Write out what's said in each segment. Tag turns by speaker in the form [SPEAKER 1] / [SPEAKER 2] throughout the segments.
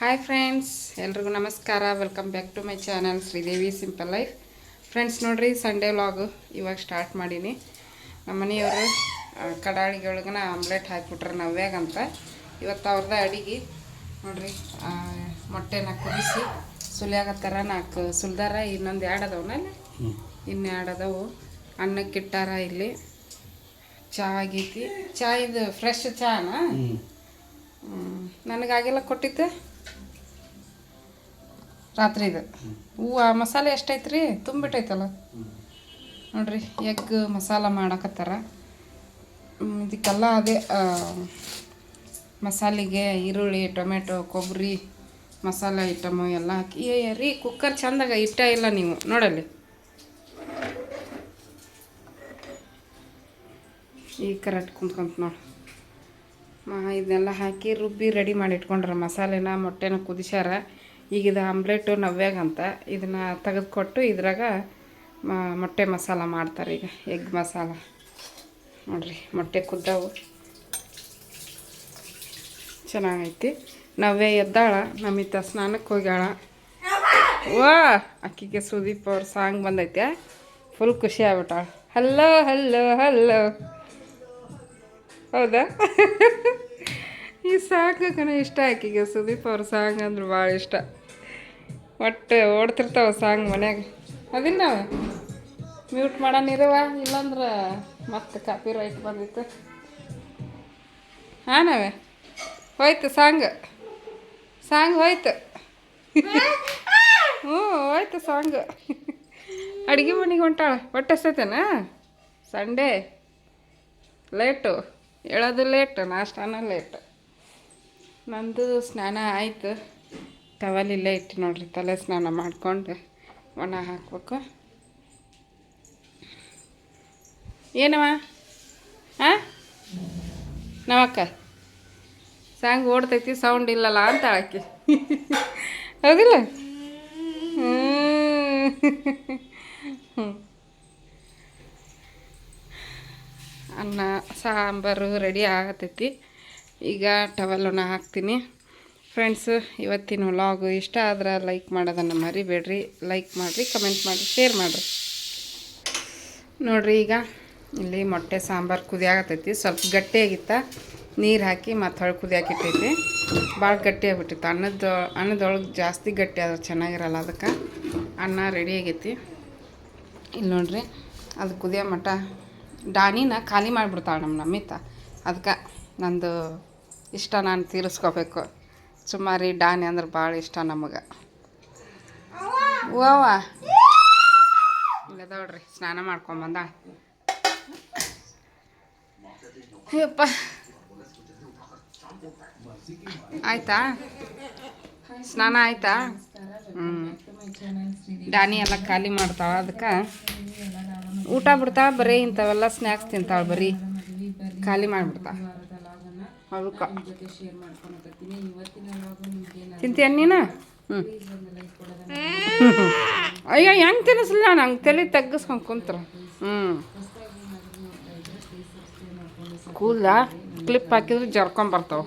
[SPEAKER 1] Hi friends ಎಲ್ರಿಗೂ ನಮಸ್ಕಾರ. Welcome back to my channel Sridevi simple life friends ನೋಡಿರಿ Sunday vlog ಇವಾಗ start ಮಾಡೀನಿ. ನಮ್ಮ ಮನೆಯವರು ಕಡಾಳಿಗೊಳಗನ ಆಮ್ಲೆಟ್ ಹಾಕಿಬಿಟ್ರೆ ನವ್ಯಾಗಂತ. ಇವತ್ತು ಅವ್ರದ್ದು ಅಡಿಗೆ. ನೋಡಿರಿ ಮೊಟ್ಟೆನ ಕುದಿಸಿ ಸುಲಿಯಾಗತ್ತಾರ ನಾಲ್ಕು ಸುಲ್ದಾರ ಇನ್ನೊಂದು ಎರಡು ಅದಾವನಲ್ಲಿ ಇನ್ನು ಎರಡು ಅದಾವು. ಅನ್ನಕ್ಕಿಟ್ಟಾರ ಇಲ್ಲಿ. ಚಹಾ ಆಗೈತಿ. ಚಾ ಇದು ಫ್ರೆಶ್ ಚಾನಾ ನನಗಾಗೆಲ್ಲ ಕೊಟ್ಟಿದ್ದೆ. ರಾತ್ರಿ ಇದು. ಹೂವು, ಮಸಾಲೆ ಎಷ್ಟೈತೆ ರೀ ತುಂಬಿಟ್ಟೈತಲ್ಲ. ನೋಡ್ರಿ ಎಗ್ ಮಸಾಲ ಮಾಡಕತ್ತಾರ. ಇದಕ್ಕೆಲ್ಲ ಅದೇ ಮಸಾಲೆಗೆ ಈರುಳ್ಳಿ ಟೊಮೆಟೊ ಕೊಬ್ಬರಿ ಮಸಾಲೆ ಐಟಮು ಎಲ್ಲ ಹಾಕಿ. ರೀ ಕುಕ್ಕರ್ ಚಂದಾಗ ಇಟ್ಟ ಇಲ್ಲ ನೀವು. ನೋಡಲ್ಲಿ. ಈ ಕರೆಕ್ಟ್ ಕುಂತ್ಕೊಂತ ನೋಡಿ. ಮಾ, ಇದನ್ನೆಲ್ಲ ಹಾಕಿ ರುಬ್ಬಿ ರೆಡಿ ಮಾಡಿ ಇಟ್ಕೊಂಡ್ರ ಮಸಾಲೆನ ಮೊಟ್ಟೆನ ಕುದಿಸ್ಯಾರ. ಈಗ ಇದು ಆಮ್ಲೆಟು ನವ್ಯಾಗಂತ. ಇದನ್ನು ತೆಗೆದುಕೊಟ್ಟು ಇದ್ರಾಗ ಮೊಟ್ಟೆ ಮಸಾಲ ಮಾಡ್ತಾರೆ ಈಗ, ಎಗ್ ಮಸಾಲ. ನೋಡಿರಿ, ಮೊಟ್ಟೆ ಕುದ್ದವು. ಚೆನ್ನಾಗೈತಿ. ನವ್ಯ ಎದ್ದಾಳ, ನಮಿತ ಸ್ನಾನಕ್ಕೆ ಹೋಗ್ಯಾಳ. ವಾ, ಅಕ್ಕಿಗೆ ಸುದೀಪ್ ಅವ್ರ ಸಾಂಗ್ ಬಂದೈತೆ. ಫುಲ್ ಖುಷಿ ಆಗ್ಬಿಟ್ಟಾಳ. ಹಲ್ಲೋ ಹಲ್ಲೋ ಹಲ್ಲೋ ಹೌದಾ? ಈ ಸಾಂಗ್ ಕಣ ಇಷ್ಟ ಆಕಿಗೆ, ಸುದೀಪ್ ಅವ್ರ ಸಾಂಗ್ ಅಂದ್ರೆ ಭಾಳ ಇಷ್ಟ. ಒಟ್ಟು ಓಡ್ತಿರ್ತಾವ ಸಾಂಗ್ ಮನ್ಯಾಗ. ಅದಿಲ್ಲ ನಾವು ಮ್ಯೂಟ್ ಮಾಡೋನಿರುವ ಇಲ್ಲಾಂದ್ರೆ ಮತ್ತೆ ಕಾಪಿ ರೈಟ್ ಬಂದಿತ್ತು. ಹಾಂ ನಾವೇ? ಹೋಯ್ತು ಸಾಂಗ್. ಸಾಂಗ್ ಹೋಯ್ತು. ಹ್ಞೂ ಹೋಯ್ತು ಸಾಂಗ್. ಅಡುಗೆ ಮನೆಗೆ ಹೊಂಟಾಳ, ಹೊಟ್ಟೆ ಸತೇನಾ ಸಂಡೇ. ಲೇಟು ಹೇಳೋದು ಲೇಟ್ ನಾಷ್ಟಾನ ಲೇಟ್ ನಂದು ಸ್ನಾನ ಆಯಿತು. ಟವಲ್ ಇಲ್ಲೇ ಇಟ್ಟು ನೋಡ್ರಿ, ತಲೆ ಸ್ನಾನ ಮಾಡಿಕೊಂಡು ಒಣ ಹಾಕ್ಬೇಕು. ಏನವ ಹಾಂ ನವಕ್ಕ, ಸಾಂಗ್ ಓಡ್ತೈತಿ ಸೌಂಡ್ ಇಲ್ಲಲ್ಲ ಅಂತ ಹಾಕಿ ಹೌದಿಲ್ಲ? ಹ್ಞೂ ಅನ್ನ, ಸಾಂಬಾರು ರೆಡಿ ಆಗತೈತಿ. ಈಗ ಟವಲನ್ನು ಹಾಕ್ತೀನಿ. ಫ್ರೆಂಡ್ಸ್ ಇವತ್ತಿನ ವ್ಲಾಗು ಇಷ್ಟ ಆದ್ರೆ ಲೈಕ್ ಮಾಡೋದನ್ನು ಮರಿಬೇಡ್ರಿ. ಲೈಕ್ ಮಾಡಿರಿ ಕಮೆಂಟ್ ಮಾಡಿರಿ ಶೇರ್ ಮಾಡಿರಿ. ನೋಡಿರಿ ಈಗ ಇಲ್ಲಿ ಮೊಟ್ಟೆ ಸಾಂಬಾರು ಕುದಿಯಾಗತೈತಿ. ಸ್ವಲ್ಪ ಗಟ್ಟಿಯಾಗಿತ್ತ, ನೀರು ಹಾಕಿ ಮತ್ತು ಹೊಳ್ ಕುದಿಯಾಕಿಟ್ಟೈತಿ. ಭಾಳ ಗಟ್ಟಿ ಆಗ್ಬಿಟ್ಟಿತ್ತು ಅನ್ನದ, ಅನ್ನದೊಳಗೆ ಜಾಸ್ತಿ ಗಟ್ಟಿ ಆದ್ರೆ ಚೆನ್ನಾಗಿರಲ್ಲ ಅದಕ್ಕೆ. ಅನ್ನ ರೆಡಿ ಆಗೈತಿ. ಇಲ್ಲಿ ನೋಡಿರಿ, ಅದು ಕುದಿಯೋ ಮಟ್ಟ ಡಾನಿನ ಖಾಲಿ ಮಾಡಿಬಿಡ್ತಾಳೆ ನಮ್ಮ ನಮಿತ ಅದಕ್ಕೆ ನಂದು ಇಷ್ಟ ನಾನು ತೀರಿಸ್ಕೋಬೇಕು. ಸುಮಾರಿ ಡಾನಿ ಅಂದ್ರೆ ಭಾಳ ಇಷ್ಟ ನಮಗೆ. ಓವ ಇಲ್ಲ ಸ್ನಾನ ಮಾಡ್ಕೊಂಬಂದ ಅಯ್ಯಪ್ಪ ಆಯ್ತಾ? ಸ್ನಾನ ಆಯ್ತಾ? ಹ್ಞೂ ಡಾನಿ ಎಲ್ಲ ಖಾಲಿ ಮಾಡ್ತಾವ ಅದಕ್ಕೆ. ಊಟ ಬಿಡ್ತಾವ ಬರೀ ಇಂಥವೆಲ್ಲ ಸ್ನ್ಯಾಕ್ಸ್ ತಿಂತಾವ ಬರೀ. ಖಾಲಿ ಮಾಡಿಬಿಡ್ತಾಳ. ಅದಕ್ಕೆ. ತಿಂತೀಯ ನೀನು? ಹ್ಞೂ ಅಯ್ಯೋ ಹೆಂಗೆ ತಿನ್ನಿಸ್ಲಿಲ್ಲ ನಂಗೆ ತಲೆ ತಗ್ಗಿಸ್ಕೊಂಡು ಕುಂತ್ರ. ಹ್ಞೂ ಕೂದಲ ಕ್ಲಿಪ್ ಹಾಕಿದ್ರೆ ಜರ್ಕೊಂಬರ್ತಾವೆ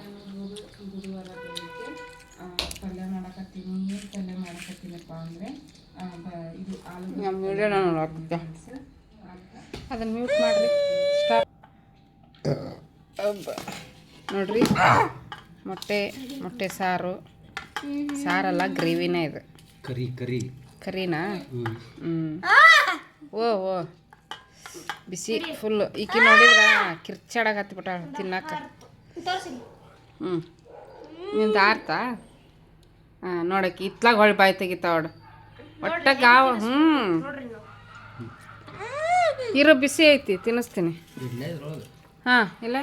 [SPEAKER 1] ನಮ್ಮ ಅದನ್ನು ಮ್ಯೂಟ್ ಮಾಡಿರಿ ಸ್ಟಾಪ್ ನೋಡ್ರಿ. ಮೊಟ್ಟೆ ಮೊಟ್ಟೆ ಸಾರು. ಸಾರಲ್ಲ ಗ್ರೇವಿನೇ ಇದು.
[SPEAKER 2] ಕರಿ ಕರಿ.
[SPEAKER 1] ಕರಿನಾ?
[SPEAKER 2] ಹ್ಞೂ
[SPEAKER 1] ಓ ಓ. ಬಿಸಿ ಫುಲ್ ಈಕಿ ನೋಡಿದ್ರ? ಕಿರ್ಚಾಡಾಗ ಹತ್ಬಿಟ್ಟ ತಿನ್ನಾಕ. ಹ್ಞೂ ನಿಂದು ಆರ್ತಾ? ಹಾಂ ನೋಡಕ್ಕೆ ಇತ್ಲಾಗ ಹೊಳ್ ಬಾಯಿ ತೆಗಿತಾವಡು ಒಟ್ಟ ಗಾವ ಹ್ಞೂ ಇರೋ ಬಿಸಿ ಐತಿ ತಿನ್ನಿಸ್ತೀನಿ. ಹಾ ಇಲ್ಲ?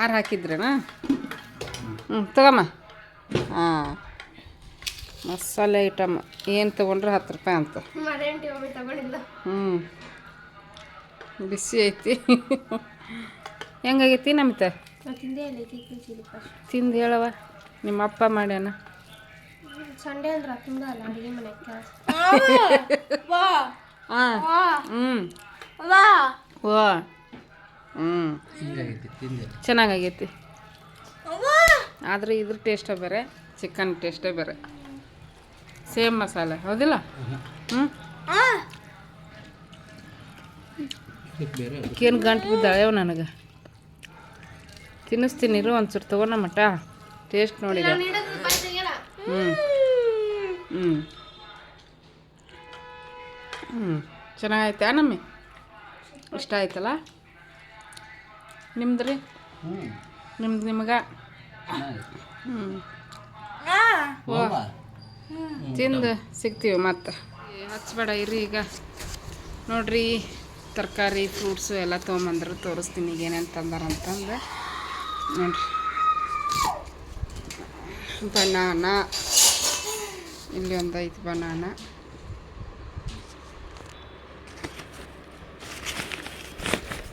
[SPEAKER 1] ಆರು ಹಾಕಿದ್ರೇನಾ? ಹ್ಞೂ ತಗೊಮ್ಮ. ಹಾಂ. ಮಸಾಲೆ ಐಟಮ್ ಏನು ತೊಗೊಂಡ್ರೆ ಹತ್ತು ರೂಪಾಯಿ ಅಂತ. ಹ್ಞೂ ಬಿಸಿ ಐತಿ. ಹೆಂಗಾಗೈತಿ ನಮಿತ? ತಿಂದು ಹೇಳವ ನಿಮ್ಮ ಅಪ್ಪ ಮಾಡ್ಯಾನ.
[SPEAKER 3] ಸಂಡೇ ಅಂದ್ರೆ ತಿಂದ ಅಲ್ಲ ಅಡಿಗೆ ಮನೆ
[SPEAKER 1] ಹಾಂ ಹ್ಞೂ ಓ ಹ್ಞೂ
[SPEAKER 2] ಹಿಂಗಾಗೈತಿ ತಿಂದೆ.
[SPEAKER 1] ಚೆನ್ನಾಗೈತಿ ಆದರೆ ಇದ್ರ ಟೇಸ್ಟೇ ಬೇರೆ ಚಿಕನ್ ಟೇಸ್ಟೇ ಬೇರೆ. ಸೇಮ್ ಮಸಾಲೆ ಹೌದಿಲ್ಲ? ಹ್ಞೂ ಏನು ಗಂಟು ಬಿದ್ದಾಳೆವು ನನಗೆ. ತಿನ್ನಿಸ್ತೀನಿ ಇರು ಒಂಚೂರು ತಗೋಣ ಮಟ ಟೇಸ್ಟ್ ನೋಡಿದ ಹ್ಞೂ ಹ್ಞೂ ಹ್ಞೂ ಚೆನ್ನಾಗೈತೆ ನಮ್ಮಿ? ಇಷ್ಟ ಆಯ್ತಲ್ಲ? ನಿಮ್ದು ರೀ? ನಿಮ್ದು ನಿಮ್ಗೆ? ಹ್ಞೂ ಓ ತಿಂದು ಸಿಗ್ತೀವಿ ಮತ್ತೆ. ಹಚ್ಬೇಡ ಇರಿ ಈಗ. ನೋಡ್ರಿ ತರಕಾರಿ ಫ್ರೂಟ್ಸು ಎಲ್ಲ ತೊಗೊಂಬಂದ್ರು ತೋರಿಸ್ತೀನಿ ಈಗ ಏನೇನು ತಂದಾರಂತಂದು ನೋಡ್ರಿ. ಬನಾನ. ಇಲ್ಲಿ ಒಂದು ಐದು ಬನಾನ.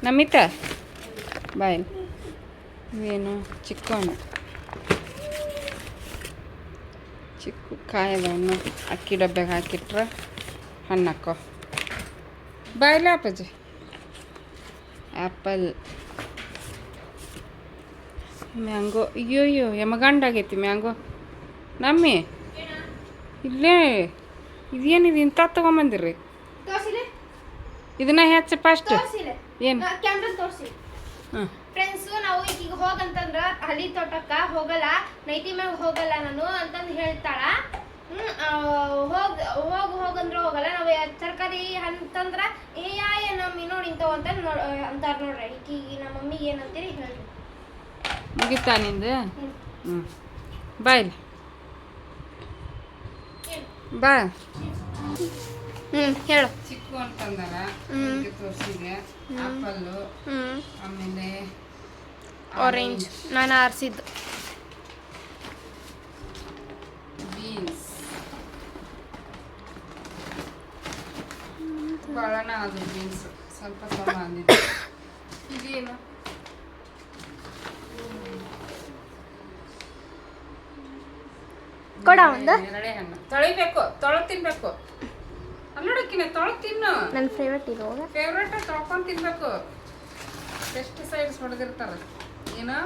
[SPEAKER 1] ನಮಿತ? ಬಾಯ್. ಏನು ಹಣ್ಣು? ಚಿಕ್ಕ ಕಾಯದವನ್ನು ಅಕ್ಕಿ ಡಬ್ಬೆಗೆ ಹಾಕಿಟ್ರೆ ಹಣ್ಣು ಹಾಕೋ. ಬಾಯ್ಲೆ ಅಪ್ಪಾಜಿ. Apple mango. ಅಯ್ಯೋ ಅಯ್ಯೋ ಯಮಗಂಡಾಗೈತಿ ಮ್ಯಾಂಗೋ. ನಮ್ಮಿ? ಇಲ್ಲೇ. ಇದೇನಿದು ಇಂಥ ತೊಗೊಂಬಂದಿರ್ರಿ? ಇದನ್ನ ಹೆಚ್ಚು ಫಸ್ಟ್. ಏನು?
[SPEAKER 3] ಫ್ರೆಂಡ್ಸ್ ನಾವು ಈಗ ಹೋಗಂತಂದ್ರ ಹಳ್ಳಿ ತೋಟಕ್ಕ ಹೋಗಲ್ಲ ನೈಟಿ ಮ್ಯಾಗ ಹೋಗಲ್ಲ ನಾನು ಅಂತಂದು ಹೇಳ್ತಾಳ. ಹೋಗ ಹೋಗ್ ಹೋಗ್ ಹೋಗಂದ್ರ ಹೋಗಲ್ಲ ನಾವು ತರಕಾರಿ ಅಂತಂದ್ರ ಏ ಯಾ ನಮ್ಮ ನೋಡಿ ಇಂಥವು ಅಂತ ನೋಡ್ ಅಂತಾರ ನೋಡ್ರಿ. ಈಕಿ ನಮ್ಮ ಮಮ್ಮಿಗೆ ಏನಂತೀರಿ ಹೇಳ್ರಿ.
[SPEAKER 1] ಮುಗಿತಾ ನಿಂದು. ಹ್ಞೂ ಬಾಯ್. ಬಾ.
[SPEAKER 3] ಹ್ಮ್ ಹೇಳು.
[SPEAKER 1] ಚಿಕ್ಕು ಅಂತಂದಾರ.
[SPEAKER 3] ಹ್ಮ್.
[SPEAKER 1] ತೋರಿಸಿದೆ. ಆಪಲ್ಲು.
[SPEAKER 3] ಹ್ಮ್.
[SPEAKER 1] ಆಮೇಲೆ
[SPEAKER 3] ಆರೆಂಜ್ ನಾನು ಆರಿಸಿದ್ದು.
[SPEAKER 1] ಬೀನ್ಸ್. ಭಾಳನ ಅದು ಬೀನ್ಸ್. ಸ್ವಲ್ಪ ಸ್ವಲ್ಪ ಅಂದಿದ್ದೆ. ಇದೇನು
[SPEAKER 3] ಕೊಡ ಒಂದು.
[SPEAKER 1] ಎರಡೇ ಹಣ್ಣು. ತೊಳಿಬೇಕು. ತೊಳೆ ತಿನ್ಬೇಕು. ಅನ್ನೋಡಕ್ಕಿನ ತೊಳೆ ತಿನ್ನು.
[SPEAKER 3] ನನ್ನ ಫೇವ್ರೆಟ್ ಇದು.
[SPEAKER 1] ಫೇವ್ರೇಟ್ ತೊಳ್ಕೊಂಡು ತಿನ್ಬೇಕು. ಪೆಸ್ಟಿಸೈಡ್ಸ್ ಹೊಡೆದಿರ್ತಾರೆ? ಏನು?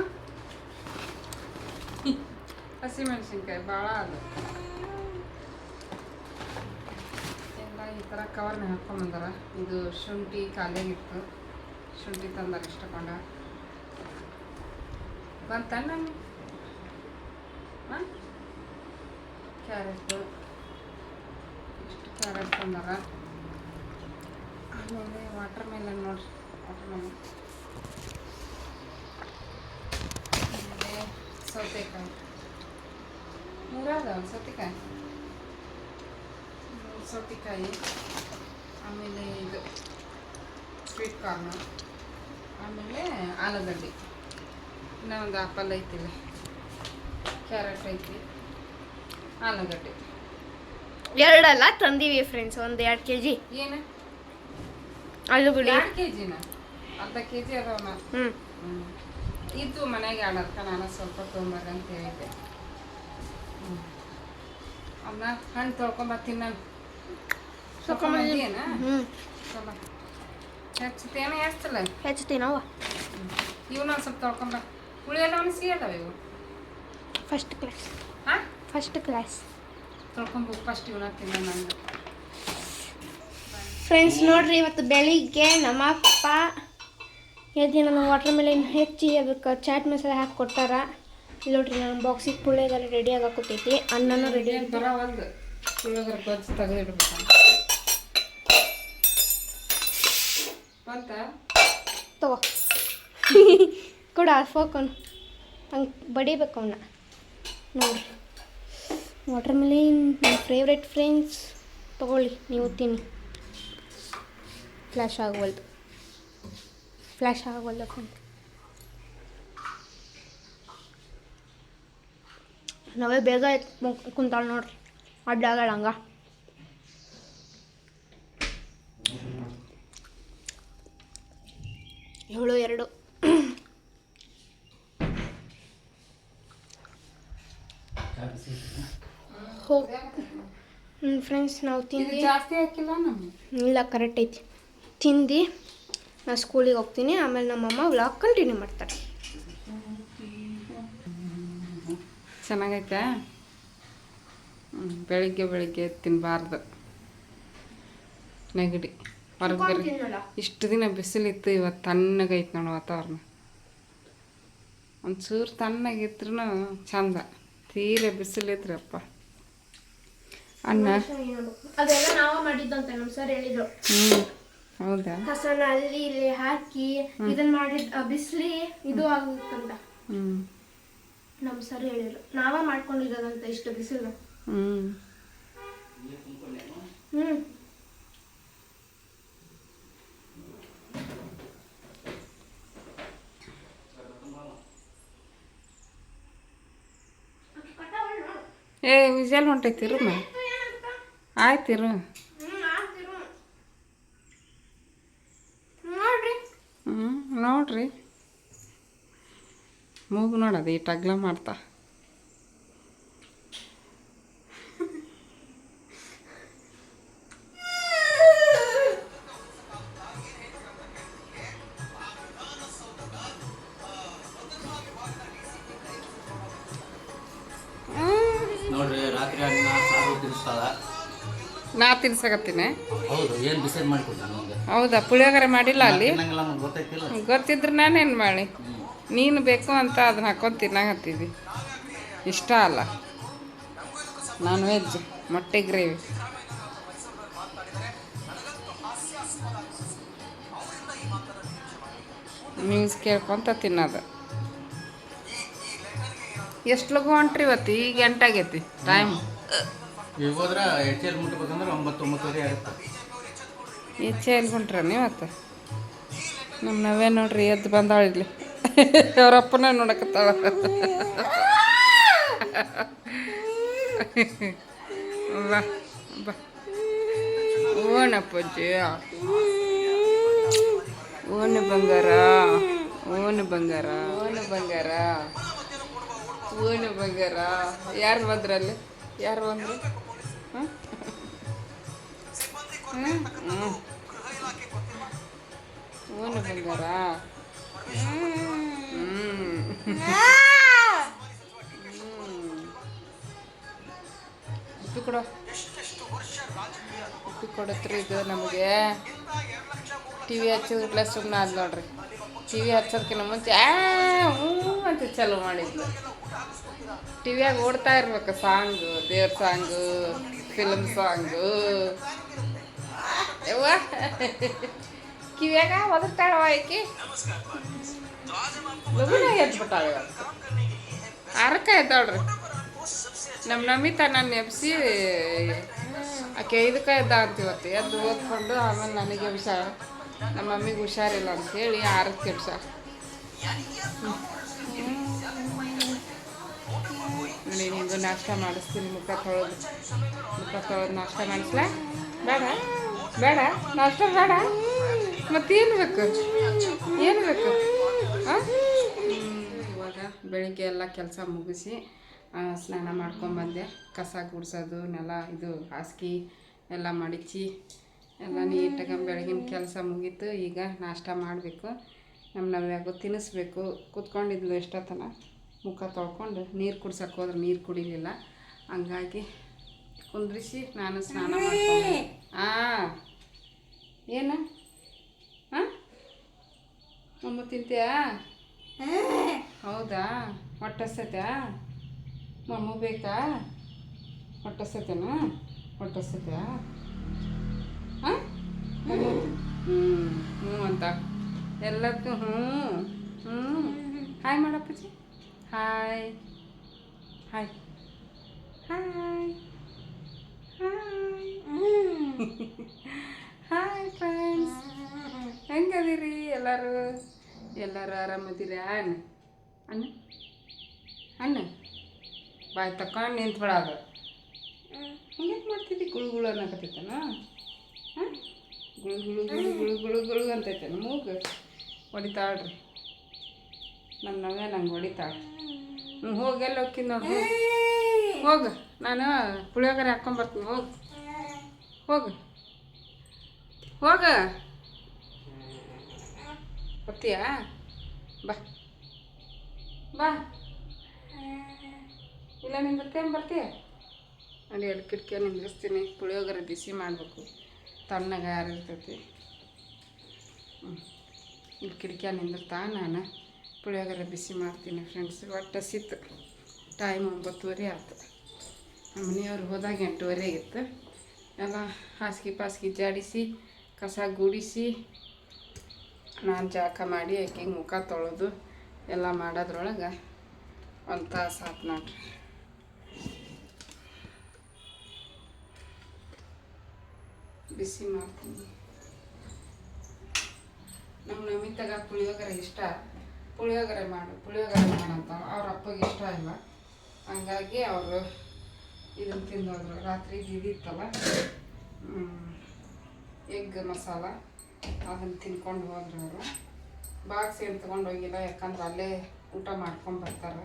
[SPEAKER 1] ಹಸಿಮೆಣಸಿನ್ಕಾಯಿ ಭಾಳ ಅದು. ಎಲ್ಲ ಈ ಥರ ಕವರ್ನ ಹಾಕೊಂಬಂದಾರ ಇದು ಶುಂಠಿ ಖಾಲಿಯಾಗಿತ್ತು ಶುಂಠಿ ತಂದಾರ ಇಷ್ಟಕೊಂಡ. ಬಂತ ಕ್ಯಾರೆಟು ತಂದಾರ ಆಮೇಲೆ ವಾಟರ್ ಮೆಲನ್ ನೋಡ್ರಿ ವಾಟರ್ ಆಮೇಲೆ ಸೌತೆಕಾಯಿ. ಮೂರಾದವ ಸೌತೆಕಾಯಿ? ಸೌತೆಕಾಯಿ. ಆಮೇಲೆ ಇದು ಸ್ವೀಟ್ ಕಾರ್ನ್ ಆಮೇಲೆ ಆಲೂಗಡ್ಡೆ. ಇನ್ನೊಂದು ಒಂದು ಆಪಲ್ ಐತಿಲ್ಲ ಕ್ಯಾರೆಟ್ ಐತಿ. ಆಲೂಗಡ್ಡೆ.
[SPEAKER 3] ಎರಡಲ್ಲ ತಂದೀವಿ ಫ್ರೆಂಡ್ಸ್ ಒಂದು ಎರಡು ಕೆ ಜಿ
[SPEAKER 1] ಏನು
[SPEAKER 3] ಬಿಡಿ.
[SPEAKER 1] ಎರಡು ಕೆ ಜಿನ ಅರ್ಧ ಕೆ ಜಿ ಅದಾವನ
[SPEAKER 3] ಹ್ಞೂ
[SPEAKER 1] ಮನೆಗೆ ಆಡರ್ಕ ನಾನು ಸ್ವಲ್ಪ ತೊಗೊಂಬರ ಅಂತ ಹೇಳಿದ್ದೆ. ಅವನ್ನ ಹಣ್ಣು ತೊಳ್ಕೊಂಬ ನಾನು ತೊಗೊಂಬಂದಿಯೇನ
[SPEAKER 3] ಹ್ಞೂ
[SPEAKER 1] ಸ್ವಲ್ಪ ಹೆಚ್ಚತೇನ ಹೆಚ್ಚಲ್ಲ?
[SPEAKER 3] ಹೆಚ್ಚುತ್ತೀನವ
[SPEAKER 1] ಇವನ್ನ ಸ್ವಲ್ಪ ತೊಳ್ಕೊಂಬ ಹುಳಿ ಒಂದು ಸಿಹಿ ಅದಾವ ಇವು?
[SPEAKER 3] ಫಸ್ಟ್ ಕ್ಲಾಸ್
[SPEAKER 1] ಹಾಂ?
[SPEAKER 3] ಫಸ್ಟ್ ಕ್ಲಾಸ್
[SPEAKER 1] ತೊಳ್ಕೊಂಬ ಫಸ್ಟ್ ಇವನ ತಿನ್ನ ನಂಗೆ
[SPEAKER 3] ಫ್ರೆಂಡ್ಸ್ ನೋಡ್ರಿ ಇವತ್ತು ಬೆಳಿಗ್ಗೆ ನಮ್ಮ ಅಪ್ಪ ಎದ್ದು ನನ್ನ ವಾಟರ್ ಮೆಲನ್ ಹೆಚ್ಚಿ ಅದಕ್ಕೆ ಚಾಟ್ ಮಸಾಲೆ ಹಾಕಿ ಕೊಟ್ಟಾರ. ಇಲ್ಲಿ ನೋಡ್ರಿ ನಾನು ಬಾಕ್ಸಿಗೆ ಪುಳಿಯೋಗರೆ ರೆಡಿ ಆಗಾಕತ್ತೈತಿ ಅನ್ನನೂ ರೆಡಿ
[SPEAKER 1] ಆಗ್ತಾರ ಬರೋ ಒಂದು ಪುಳಿಯೋಗರೆ ಗೊಜ್ಜು ತೆಗೆದಿಡ್ಬೇಕು. ಬಂತ?
[SPEAKER 3] ತಗೋ. ಕೊಡು ಫೋಕನ್ ಹಂಗೆ ಬಡಿಬೇಕು ಅವನ್ನ. ನೋಡ್ರಿ. ವಾಟರ್ ಮೆಲಿನ್ ನನ್ನ ಫೇವ್ರೆಟ್ ಫ್ರೆಂಡ್ಸ್ ತಗೊಳ್ಳಿ, ನೀವು ತಿನ್ನಿ. ಫ್ಲ್ಯಾಶ್ ಆಗವಲ್ದು. ಫ್ಲ್ಯಾಶ್ ಆಗವಲ್ದು ಫ್ರೆಂಡ್ ನಾವೇ ಬೇಗ ಕುಂತಾಳ ನೋಡ್ರಿ. ಅಡ್ಡಾಗಳ ಹಂಗ. ಏಳು, ಎರಡು. ಹೋಗಿ ಹ್ಞೂ ಫ್ರೆಂಡ್ಸ್ ನಾವು ತಿಂದು
[SPEAKER 1] ಜಾಸ್ತಿ ಹಾಕಿಲ್ಲ ನಮ್ಮ
[SPEAKER 3] ಇಲ್ಲ ಕರೆಕ್ಟ್ ಐತಿ. ತಿಂದು ನಾ ಸ್ಕೂಲಿಗೆ ಹೋಗ್ತೀನಿ. ಆಮೇಲೆ ನಮ್ಮಮ್ಮ ವ್ಲಾಗ್ ಕಂಟಿನ್ಯೂ ಮಾಡ್ತಾರೆ.
[SPEAKER 1] ಚೆನ್ನಾಗೈತೆ? ಬೆಳಿಗ್ಗೆ ಬೆಳಿಗ್ಗೆ ತಿನ್ನಬಾರ್ದು ನೆಗಡಿ. ಹೊರಗೆ ಇಷ್ಟು ದಿನ ಬಿಸಿಲಿತ್ತು ಇವತ್ತು ತಣ್ಣಗೈತೆ ನೋಡು ವಾತಾವರಣ. ಒಂಚೂರು ತಣ್ಣಗಿದ್ರೂ ಚಂದ. ತೀರೆ ಬಿಸಿಲಿದ್ರಪ್ಪ. ಅನ್ನ
[SPEAKER 3] ಅದೆಲ್ಲ ನಾವ ಮಾಡಿದ್ದಂತೆ ನಮ್ ಸರ್ ಹೇಳಿದ್ರು.
[SPEAKER 1] ಹೌದಾ?
[SPEAKER 3] ಕಸನ ಅಲ್ಲಿ ಇಲ್ಲಿ ಹಾಕಿ ಇದನ್ನ ಮಾಡಿದ್ ಬಿಸಿಲಿ ಇದು ಆಗುತ್ತಂತ.
[SPEAKER 1] ಹ್ಮ್.
[SPEAKER 3] ನಮ್ ಸರ್ ಹೇಳಿದ್ರು. ನಾವ ಮಾಡ್ಕೊಂಡಿರೋದಂತ ಇಷ್ಟು ಬಿಸಿಲು. ಹ್ಮ್.
[SPEAKER 1] ಏ ವಿಜಯಲ್ ಹೊಂಟೈತಿ ಆಯ್ತು ಇರು.
[SPEAKER 3] ನೋಡ್ರಿ.
[SPEAKER 1] ಹ್ಞೂ ನೋಡ್ರಿ. ಮೂಗು ನೋಡೋದು ಈ ಟಗ್ಲ ಮಾಡ್ತಾ. ನಾ ತಿನ್ಸಕತ್ತೀನಿ
[SPEAKER 2] ಹೌದು ಏನು ಡಿಸೈಡ್ ಮಾಡಿಕೊಡ್ತೀನಿ ನಮಗೆ
[SPEAKER 1] ಹೌದಾ ಪುಳಿಯೋಗರೆ ಮಾಡಿಲ್ಲ ಅಲ್ಲಿ?
[SPEAKER 2] ನಮ್ಗೆ
[SPEAKER 1] ಗೊತ್ತಿದ್ರೆ ನಾನೇನು ಮಾಡಿ? ನೀನು ಬೇಕು ಅಂತ ಅದನ್ನ ಹಾಕೊಂಡು ತಿನ್ನಕತ್ತಿದ್ದಿ ಇಷ್ಟ ಅಲ್ಲ. ನಾನ್ ವೆಜ್ ಮೊಟ್ಟೆ ಗ್ರೇವಿ. ನ್ಯೂಸ್ ಕೇಳ್ಕೊಂತ ತಿನ್ನೋದು. ಎಷ್ಟು ಲಗು ಹೊಂಟ್ರಿ ಇವತ್ತು? ಈಗ ಎಂಟಾಗೈತಿ ಟೈಮ್
[SPEAKER 2] ಈಗ ಹೋದ್ರೆ ಎಚ್ ಎಲ್ ಮುಟ್ಬೇಕಂದ್ರೆ
[SPEAKER 1] ನಮ್ಮ ನವೇ ನೋಡ್ರಿ, ಎದ್ದು ಬಂದಾಳ ಇಲ್ಲಿ. ಅವರಪ್ಪನ ನೋಡಕತ್ತಾಳ. ಬಾ ಓನು ಬಂಗಾರ ಓನು ಬಂಗಾರ ಓನು ಬಂಗಾರ ಓನು ಬಂಗಾರ. ಯಾರು ಬಂದ್ರಲ್ಲಿ? ಯಾರು ಬಂದ್ರು? ಓನು ಬಂಗಾರ ಉಪ್ಪಿ ಕೊಡೋ ಉಪ್ಪಿ ಕೊಡತ್ರಿ ಇದು ನಮಗೆ ಟಿ ವಿ ಹಚ್ಚಿದ್ರಲ್ಲ ಸುಮ್ಮನೆ ಆದ್ ನೋಡ್ರಿ. ಟಿ ವಿ ಹಚ್ಚೋದಕ್ಕಿಂತ ಮುಂಚೆ ಹ್ಞೂ ಅಂತ ಚಾಲು ಮಾಡಿದ್ಲು. ಟಿ ವಿಯಾಗ ಓಡ್ತಾ ಇರ್ಬೇಕು ಸಾಂಗು, ದೇವ್ರ ಸಾಂಗು. ಫಿಲ್ಮ್ ಸಾಂಗು ಕಿವ್ಯಾಗ ಒದರ್ತಾಳವ ಆಕಿ ಲಗುನ ಎದ್ಬಿಟ್ಟಾಳ. ಅರಕ ಎದ್ದಾಳ್ರಿ. ನಮ್ಮ ನಮಿತ ನನ್ನ ಎಬ್ಸಿ ಆಕೆ ಇದಕ್ಕೆ ಎದ್ದ ಅಂತಿವತ್ತು ಎದ್ದು ಓದ್ಕೊಂಡು ಆಮೇಲೆ ನನಗೆ ಹುಷಾರ. ನಮ್ಮ ಮಮ್ಮಿಗೆ ಹುಷಾರಿಲ್ಲ ಅಂತೇಳಿ ಆರಕ್ಕೆ ಎಬ್ಸ ನೋಡಿ ನಿಂದು ನಾಷ್ಟ ಮಾಡಿಸ್ತೀನಿ. ಮುಖ ತೊಳೆದು. ಮುಖ ತೊಳೆದು ನಾಷ್ಟ ಮಾಡಿಸ್ಲಾ? ಬೇಡ? ಬೇಡ? ನಾಷ್ಟ ಬೇಡ? ಮತ್ತೇನು ಬೇಕು? ಏನು ಬೇಕು? ಇವಾಗ ಬೆಳಿಗ್ಗೆ ಎಲ್ಲ ಕೆಲಸ ಮುಗಿಸಿ ಸ್ನಾನ ಮಾಡ್ಕೊಂಬಂದೆ ಕಸ ಗುಡಿಸೋದು, ನೆಲ ಇದು ಹಾಸಿಗೆ ಎಲ್ಲ ಮಡಚಿ ಎಲ್ಲ ನೀಟಾಗಿ ಬೆಳಗಿನ ಕೆಲಸ ಮುಗೀತು. ಈಗ ನಾಷ್ಟ ಮಾಡಬೇಕು. ನಮ್ಮ ನವ್ಯಾಗು ತಿನ್ನಿಸ್ಬೇಕು ಕೂತ್ಕೊಂಡಿದ್ಲು ಎಷ್ಟೊತ್ತನ ಮುಖ ತೊಳ್ಕೊಂಡು ನೀರು ಕುಡ್ಸಕ್ಕೆ ಹೋದ್ರೆ ನೀರು ಕುಡಿಲಿಲ್ಲ. ಹಂಗಾಗಿ ಕುಂದ್ರಿಸಿ ನಾನು ಸ್ನಾನ ಮಾಡ್ಕೊಂಡೆ. ಹಾಂ ಏನು? ಹಾಂ ಮಮ್ಮ ತಿಂತೀಯಾ? ಹೌದಾ? ಹೊಟ್ಟೆ ಸತ್ಯಾ ಮಮ್ಮ ಬೇಕಾ? ಹೊಟ್ಟೆ ಹಸ್ತೈತೇನಾ? ಹೊಟ್ಟೆ ಸತ್ಯ ಹಾಂ ಹ್ಞೂ ಹ್ಞೂ ಅಂತ. ಎಲ್ಲದಕ್ಕೂ ಹ್ಞೂ ಹ್ಞೂ hi ಮಾಡಪ್ಪಜ್ಜಿ hi hi hi hi hi friends ಹೆಂಗದಿರಿ ಎಲ್ಲರೂ? ಎಲ್ಲರೂ ಆರಾಮದಿರಿ? ಅಣ್ಣ? ಅಣ್ಣ? ಅಣ್ಣ? ಬಾಯ್ ತಕೊಂಡು ನಿಂತ್ಬಿಡಾಗ ಹಂಗೇನು ಮಾಡ್ತಿದ್ದಿ? ಗುಳು ಗುಳು ಅನ್ನಕತ್ತೈತನ? ಹಾಂ? ಗುಳು ಗುಳು ಗುಳು ಗುಳು ಗುಳು ಅಂತೈತೇನ ಮೂಗು? ಹೊಡಿತಾಳ್ರಿ. ನಮ್ಮ ನವ್ಯ ನಂಗೆ ಹೊಡಿತಾಳೆ ಹ್ಞೂ ಹೋಗಿ ಎಲ್ಲಿ ಹೋಗ್ತೀನಿ ನೋಡಿ. ಹೋಗು ನಾನು ಪುಳಿಯೋಗರೆ ಹಾಕ್ಕೊಂಬರ್ತೀನಿ ಹೋಗು. ಹೋಗು. ಹೋಗ. ಬರ್ತೀಯಾ? ಬಾ. ಬಾ. ಇಲ್ಲ ನಿಂದಿರ್ತೇನೆ ಬರ್ತೀಯ ನೋಡಿ ಅಲ್ಲಿ ಕಿಟಕಿ ನಿಂದಿಸ್ತೀನಿ ಪುಳಿಯೋಗರೆ ಬಿಸಿ ಮಾಡಬೇಕು. ತಣ್ಣಗೆ ಯಾರಿರ್ತೈತಿ. ಹ್ಞೂ ಇಲ್ಲಿ ಕಿಟಕಿ ನಿಂದಿರ್ತಾ ನಾನು. ಪುಳಿಯೋಗರೆ ಬಿಸಿ ಮಾಡ್ತೀನಿ ಫ್ರೆಂಡ್ಸ್ ಒಟ್ಟು ಸಿತ್ತು. ಟೈಮ್ ಒಂಬತ್ತುವರೆ ಆಯ್ತು. ನಮ್ಮ ಮನೆಯವ್ರು ಹೋದಾಗ ಎಂಟುವರೆ ಆಗಿತ್ತು. ಎಲ್ಲ ಹಾಸಿಗೆ ಪಾಸಿಗೆ ಜಾಡಿಸಿ, ಕಸ ಗುಡಿಸಿ, ನಾನು ಜಾಕ ಮಾಡಿ ಆಕೆಗೆ ಮುಖ ತೊಳೆದು ಎಲ್ಲ ಮಾಡೋದ್ರೊಳಗೆ ಒಂದು ತಾಸು ಆತು ನೋಡ್ರಿ. ಬಿಸಿ ಮಾಡ್ತೀನಿ. ನಮ್ಮ ನಮಿತಾಗ ಪುಳಿಯೋಗರೆ ಇಷ್ಟ. ಪುಳಿಯೋಗರೆ ಮಾಡು, ಪುಳಿಯೋಗರೆ ಮಾಡಂತ ಅವ್ರ ಅಪ್ಪಗೆ ಇಷ್ಟ ಇಲ್ಲ. ಹಂಗಾಗಿ ಅವರು ಇದನ್ನು ತಿಂದೋದ್ರು. ರಾತ್ರಿ ಇದಿತ್ತಲ್ಲ ಎಗ್ ಮಸಾಲ, ಅದನ್ನು ತಿನ್ಕೊಂಡು ಹೋದ್ರು ಅವರು. ಬಾಕ್ಸ್ ಏನು ತೊಗೊಂಡು ಹೋಗಿಲ್ಲ, ಯಾಕಂದ್ರೆ ಅಲ್ಲೇ ಊಟ ಮಾಡ್ಕೊಂಡು ಬರ್ತಾರೆ.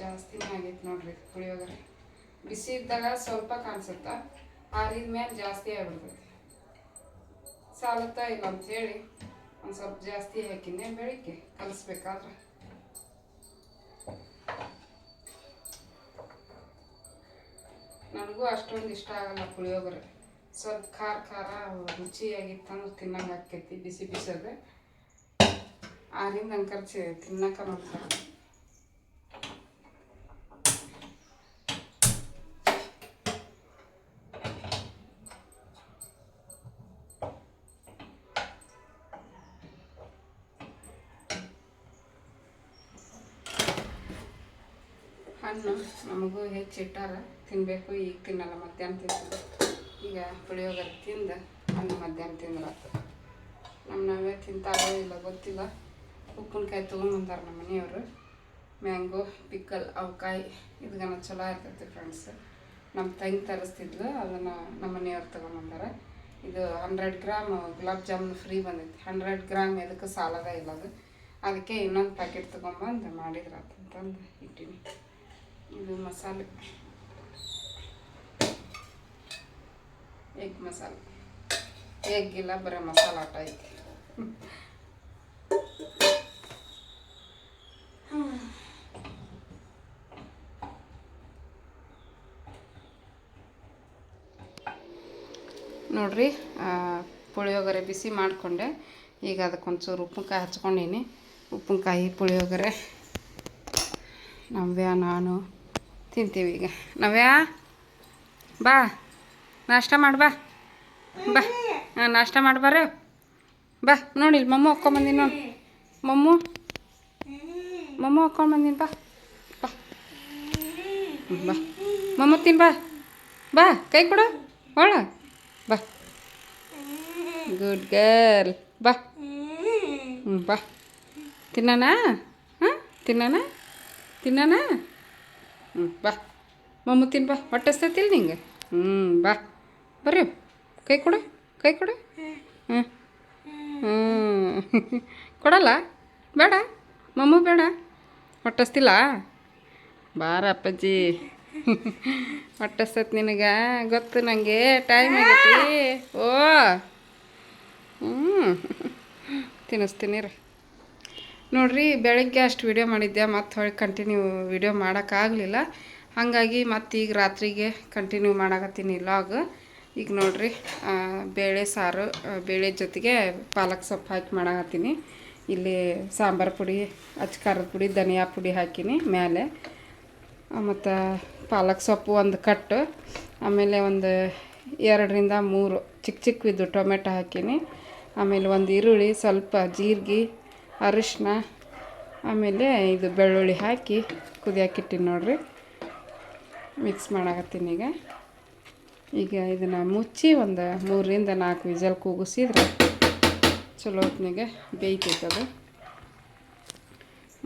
[SPEAKER 1] ಜಾಸ್ತಿನೇ ಆಗೈತೆ ನೋಡ್ರಿ ಪುಳಿಯೋಗರೆ. ಬಿಸಿ ಇದ್ದಾಗ ಸ್ವಲ್ಪ ಕಾಣಿಸುತ್ತೆ? ಆರಿದ ಮೇಲೆ ಜಾಸ್ತಿ ಆಗ್ಬಿಡ್ತೈತಿ. ಸಾಲುತ್ತಾ ಇಲ್ಲ ಅಂಥೇಳಿ ಒಂದು ಸ್ವಲ್ಪ ಜಾಸ್ತಿ ಹಾಕಿದ್ದೆ ಬೆಳಿಗ್ಗೆ. ಕಲಿಸ್ಬೇಕಾದ್ರೆ. ನನಗೂ ಅಷ್ಟೊಂದು ಇಷ್ಟ ಆಗಲ್ಲ ಪುಳಿಯೋಗರೆ. ಸ್ವಲ್ಪ ಖಾರ ಖಾರ ರುಚಿಯಾಗಿತ್ತಂದ್ರೆ ತಿನ್ನಂಗೆ ಆಕೈತಿ ಬಿಸಿ ಬಿಸದು ಆರಿಂದ ಅಂಕರ್ಚಿ ತಿನ್ನಕ್ಕೆ ಮಾಡ್ತಾರೆ ಹಣ್ಣು ನಮಗೂ ಹೆಚ್ಚು ಇಟ್ಟಾರ ತಿನ್ನಬೇಕು ಈಗ ತಿನ್ನಲ್ಲ, ಮಧ್ಯಾಹ್ನ ತಿಂದು ಈಗ ಪುಳಿಯೋಗರೆ ತಿಂದು ಹಣ್ಣು ಮಧ್ಯಾಹ್ನ ತಿಂದ್ರಾತು ನಮ್ಮ ನಾವೇ ತಿಂತಾರೋ ಇಲ್ಲ ಗೊತ್ತಿಲ್ಲ. ಉಪ್ಪಿನಕಾಯಿ ತೊಗೊಂಬಂದಾರ ನಮ್ಮ ಮನೆಯವರು. ಮ್ಯಾಂಗೋ, ಪಿಕ್ಕಲ್, ಅವಕಾಯಿ ಇದನ್ನ ಚಲೋ ಇರ್ತೈತಿ ಫ್ರೆಂಡ್ಸ್ ನಮ್ಮ ತಂಗಿ ತರಿಸ್ತಿದ್ಲು, ಅದನ್ನು ನಮ್ಮ ಮನೆಯವ್ರು ತೊಗೊಂಬಂದಾರ ಇದು hundred gram gulab jamun free ಬಂದೈತಿ. ಹಂಡ್ರೆಡ್ ಗ್ರಾಮ್ ಎದಕ್ಕೆ ಸಾಲದ ಇಲ್ಲ ಅದು. ಅದಕ್ಕೆ ಇನ್ನೊಂದು ಪ್ಯಾಕೆಟ್ ತೊಗೊಂಬಂದು ಮಾಡಿದ್ರಾತಂತಂದು ಇಟ್ಟೀನಿ. ಇದು ಮಸಾಲೆ. ಎಗ್ ಮಸಾಲೆ. ಎಗ್ ಇಲ್ಲ, ಬರೀ ಮಸಾಲ ಆಟ ಐತಿ ನೋಡ್ರಿ ಪುಳಿಯೋಗರೆ ಬಿಸಿ ಮಾಡಿಕೊಂಡೆ. ಈಗ ಅದಕ್ಕೊಂಚೂರು ಉಪ್ಪಿನಕಾಯಿ ಹಚ್ಕೊಂಡೀನಿ. ಉಪ್ಪಿನಕಾಯಿ, ಪುಳಿಯೋಗರೆ, ನವ್ಯ, ನಾನು. ತಿಂತೀವಿ ಈಗ. ನವ್ಯಾ? ಬಾ. ನಾಷ್ಟ ಮಾಡಿ ಬಾ. ಬಾ. ಹಾಂ, ನಾಷ್ಟ ಮಾಡ್ಬಾರ ಬಾ, ನೋಡಿ ಇಲ್ಲಿ ಮಮ್ಮು ಹಾಕ್ಕೊಂಬಂದಿನಿ ನೋಡಿ. ಮಮ್ಮು? ಮಮ್ಮು ಹಾಕ್ಕೊಂಬಂದಿನಿ ಬಾ. ಬಾ. ಬಾ. ಮಮ್ಮು ತಿನ್ ಬಾ. ಬಾ, ಕೈ ಕೊಡು. ಒಳ. ಬಾ. Good girl. ಬಾ. ಹ್ಞೂ ಬಾ. ತಿನ್ನೋಣ ಹಾಂ ತಿನ್ನೋಣ ತಿನ್ನೋಣ ಹ್ಞೂ ಬಾ. ತಿನ್ ಬಾ. ಹೊಟ್ಟೆ ಹಸ್ತೈತಿಲ್ಲ ನಿಂಗೆ? ಹ್ಞೂ ಬಾ. ಬರ್ರಿ. ಕೈ ಕೊಡು ಕೈ ಕೊಡು. ಹ್ಞೂ ಹ್ಞೂ ಕೊಡಲ್ಲ? ಬೇಡ. ಮಮ್ಮು ಬೇಡ. ಹೊಟ್ಟಸ್ತಿಲ್ಲ? ಬಾರ ಅಪ್ಪಾಜಿ. ಹೊಟ್ಟಸ್ತತ್ ನಿನಗೆ. ಗೊತ್ತು ನನಗೆ ಟೈಮ್ ಆಗೈತಿ. ಓ. ಹ್ಞೂ ತಿನ್ನಿಸ್ತೀನಿ ರೀ ನೋಡ್ರಿ, ಬೆಳಗ್ಗೆ ಅಷ್ಟು ವಿಡಿಯೋ ಮಾಡಿದ್ದೆ ಮತ್ತು ಹೊಳ್ಳಿ ಕಂಟಿನ್ಯೂ ವಿಡಿಯೋ ಮಾಡೋಕ್ಕಾಗಲಿಲ್ಲ. ಹಾಗಾಗಿ ಮತ್ತು ಈಗ ರಾತ್ರಿಗೆ ಕಂಟಿನ್ಯೂ ಮಾಡಾಕತ್ತೀನಿ ಲಾಗ್ ಈಗ ನೋಡ್ರಿ ಬೇಳೆ ಸಾರು ಬೇಳೆ ಜೊತೆಗೆ ಪಾಲಕ್ ಸೊಪ್ಪು ಹಾಕಿ ಮಾಡಾಕತ್ತೀನಿ. ಇಲ್ಲಿ ಸಾಂಬಾರು ಪುಡಿ ಅಚ್ಚ ಖಾರದ ಪುಡಿ, ಧನಿಯಾ ಪುಡಿ ಹಾಕೀನಿ ಮೇಲೆ ಮತ್ತು ಪಾಲಕ್ ಸೊಪ್ಪು ಒಂದು ಕಟ್ಟು ಆಮೇಲೆ ಒಂದು ಎರಡರಿಂದ ಮೂರು ಚಿಕ್ಕ ಚಿಕ್ಕವಿದ್ದು ಟೊಮೆಟೊ ಹಾಕೀನಿ. ಆಮೇಲೆ ಒಂದು ಈರುಳ್ಳಿ, ಸ್ವಲ್ಪ ಜೀರಿಗೆ ಅರಿಶಿನ, ಆಮೇಲೆ ಇದು ಬೆಳ್ಳುಳ್ಳಿ ಹಾಕಿ ಕುದಿಯಾಕಿಟ್ಟಿನಿ ನೋಡಿರಿ. ಮಿಕ್ಸ್ ಮಾಡಾಕತ್ತೀನಿ ಈಗ. ಈಗ ಇದನ್ನು ಮುಚ್ಚಿ ಒಂದು ಮೂರರಿಂದ ನಾಲ್ಕು ವಿಜಲ್ ಕೂಗಿಸಿದ್ರೆ ಚಲೋ ಹೊತ್ನಾಗೆ ಬೇಯ್ತೈತೆ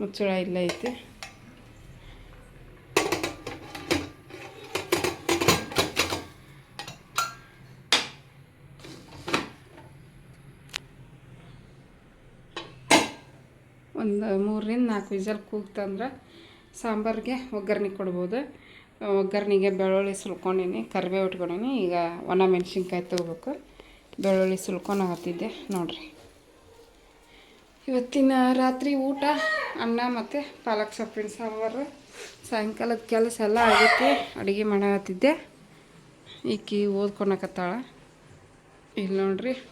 [SPEAKER 1] ಮುಚ್ಚಳ ಇಲ್ಲೇ ಐತಿ ಒಂದು ಮೂರರಿಂದ ನಾಲ್ಕು ವಿಜಲ್ ಕೂಗ್ತಂದ್ರೆ ಸಾಂಬಾರಿಗೆ ಒಗ್ಗರಣೆ ಕೊಡ್ಬೋದು. ಒಗ್ಗರಣೆಗೆ ಬೆಳ್ಳುಳ್ಳಿ ಸುಲ್ಕೊಂಡಿನಿ ಕರಿಬೇವು ಇಟ್ಕೊಂಡೀನಿ ಈಗ ಒಣ ಮೆಣಸಿನ್ಕಾಯಿ ತೊಗೋಬೇಕು. ಬೆಳ್ಳುಳ್ಳಿ ಸುಲ್ಕೊಂಡು ಹಾಕತ್ತಿದ್ದೆ ನೋಡಿರಿ. ಇವತ್ತಿನ ರಾತ್ರಿ ಊಟ, ಅನ್ನ ಮತ್ತು ಪಾಲಕ್ ಸೊಪ್ಪಿನ ಸಾಂಬಾರು. ಸಾಯಂಕಾಲದ ಕೆಲಸ ಎಲ್ಲ ಆಗೈತಿ ಅಡುಗೆ ಮಾಡತ್ತಿದ್ದೆ ಈಕಿ ಓದ್ಕೊಳಕತ್ತಾಳ. ಇಲ್ಲಿ ನೋಡ್ರಿ